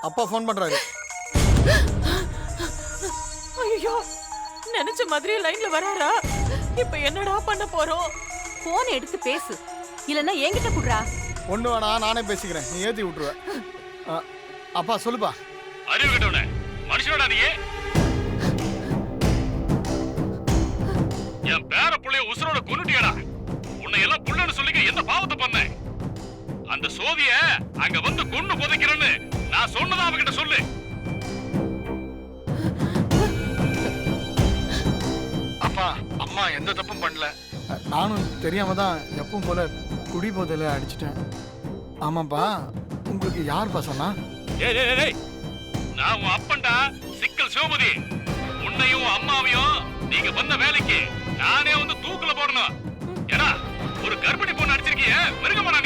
அப்பா ஃபோன் பண்றாரு. ஐயோ நினைச்ச மாதிரி லைன்ல வராரா? இப்ப என்னடா பண்ண போறோம்? போன் எடுத்து பேசு. இல்லன்னா என்கிட்ட குடுறா. ஒண்ணு வேணா நானே பேசிக்கிறேன். நீ ஏத்தி விட்டுருவ. ஆ, அப்பா சொல்லுப்பா. அறிவு கட்டவன. மனுஷனடா நீ? என் பேர புள்ளைய உசுரோட கொன்னுட்டியடா. உன்னை எல்லாம் புள்ளன்னு சொல்லிக்க என்ன பாவத்தை பண்ண? அந்த சோதிய அங்க வந்து அம்மா எந்த தப்பும் பண்ணல. நானும் தெரியாம தான் எப்பவும் போல குடி போதையில அடிச்சிட்டேன். ஆமாப்பா உங்களுக்கு யார்ப்பா சொன்னா? ஏய் ஏய், ஏய், ஏய் நான் உன் அப்பன்டா சிக்கல் சிவபதி. உன்னையும் உன் அம்மாவையும் நீங்க வந்த வேலைக்கு நானே வந்து தூக்குல போடணும். ஏடா ஒரு கர்ப்பிணி பொண்ணு அடிச்சிருக்கிய மிருகமாடா நீ